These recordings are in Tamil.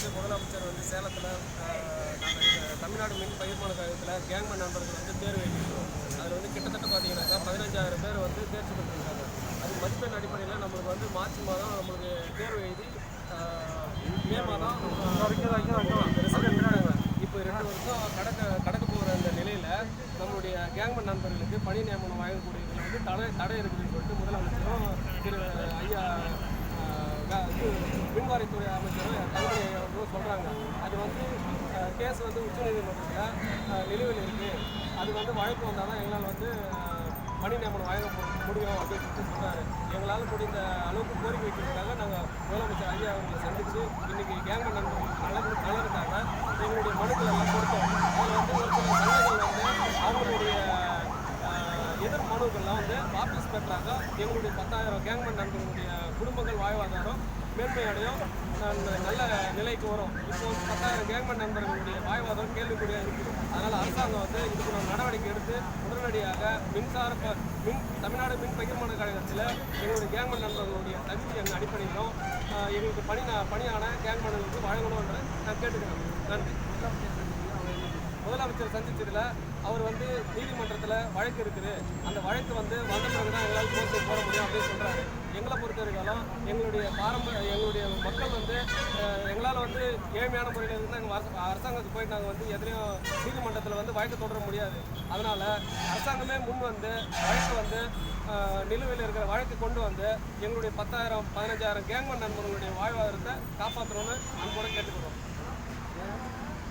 வந்து முதலமைச்சர் வந்து சேலத்தில் தமிழ்நாடு மின் பகிர்மான கழகத்தில் கேங்மன் நண்பர்கள் வந்து தேர்வு எழுதியிருக்கோம் அதில் வந்து கிட்டத்தட்ட பார்த்தீங்கன்னாக்கா பதினஞ்சாயிரம் பேர் வந்து தேர்ச்சி பெற்றிருக்காங்க. அது மதிப்பெண் அடிப்படையில் நம்மளுக்கு வந்து மார்ச் மாதம் நம்மளுக்கு தேர்வு எழுதி மே மாதம் இப்போ ரெண்டு வருஷம் கடக்க கடக்க போகிற அந்த நிலையில் நம்மளுடைய கேங்மன் நண்பர்களுக்கு பணி நியமனம் வழங்கக்கூடியதில் வந்து தடை தடை இருக்குதுன்னு சொல்லிட்டு முதலமைச்சரும் திரு ஐயா இது மின்வாரித்துறை அமைச்சரும் தங்கமணி அவர்களும் சொல்கிறாங்க அது வந்து கேஸ் வந்து உச்சநீதிமன்றத்தில் நிலுவையில் இருக்குது அது வந்து வழக்கு வந்தால் தான் எங்களால் வந்து மணி பணி நியமனம் வழங்க முடியும் அப்படின்னு சொல்லிட்டு சொன்னார் எங்களால் முடிந்த அளவுக்கு கோரிக்கை வைக்கிறதுக்காக நாங்கள் முதலமைச்சர் ஐயா அவர்களை சந்தித்து இன்றைக்கி கேங்க நண்பர்கள் நலன் நலனுக்காக எங்களுடைய மனுக்கள் எல்லாம் கொடுத்தோம். அதில் வந்து ஒரு சில சங்கங்கள் வந்து அவங்களுடைய எதிர் மனுக்கள்லாம் வந்து வாபஸ் பெற்றாங்க எங்களுடைய பத்தாயிரம் கேங்மன் நண்பர்களுடைய குடும்பங்கள் வாழ்வாதாரம் மேன்மை அடையும் நல்ல நிலைக்கு வரும். இப்போ பத்தாயிரம் கேங்மேன் நண்பர்களுடைய வாய்வாதம் கேள்விக்குறியாக இருக்குது அதனால் அரசாங்கம் வந்து இதுக்கு நம்ம நடவடிக்கை எடுத்து உடனடியாக மின்சார ப- மின் தமிழ்நாடு மின் பகிர்மான கழகத்தில் எங்களுடைய கேங்மெண்ட் நண்பர்களுடைய தகுதி எங்கள் அடிப்படையிலும் எங்களுக்கு பணி பணியான கேங்மெண்ட்களுக்கு வழங்கணும்ன்ற நான் கேட்டுக்கிறேன். நன்றி. முதலமைச்சர் சந்திச்சதுல அவர் வந்து நீதிமன்றத்தில் வழக்கு இருக்குது. அந்த வழக்கு வந்து வந்த பிறகு தான் எங்களால் கோர்ட்டுக்கு போட முடியும் அப்படின்னு சொல்கிறாரு பொறுத்த வரைக்கும் எங்களுடைய பாரம்பரிய எங்களுடைய மக்கள் வந்து எங்களால் வந்து ஏழ்மையான முறையில் இருந்து நாங்கள் அரச- அரசாங்கத்துக்கு போயிட்டு நாங்கள் வந்து எதிரையும் நீதிமன்றத்தில் வந்து வழக்கு தொடர முடியாது. அதனால் அரசாங்கமே முன் வந்து வழக்கு வந்து நிலுவையில் இருக்கிற வழக்கு கொண்டு வந்து எங்களுடைய பத்தாயிரம் பதினஞ்சாயிரம் கேங்மன் நண்பர்களுடைய வாழ்வாதாரத்தை காப்பாற்றணும்னு அன்போடு கேட்டுக்கிறோம்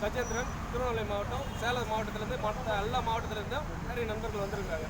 கஜேந்திரன் திருநெல்வேலி மாவட்டம் சேலம் மாவட்டத்திலேருந்து மற்ற எல்லா மாவட்டத்திலேருந்தும் நிறைய நண்பர்கள் வந்திருக்காங்க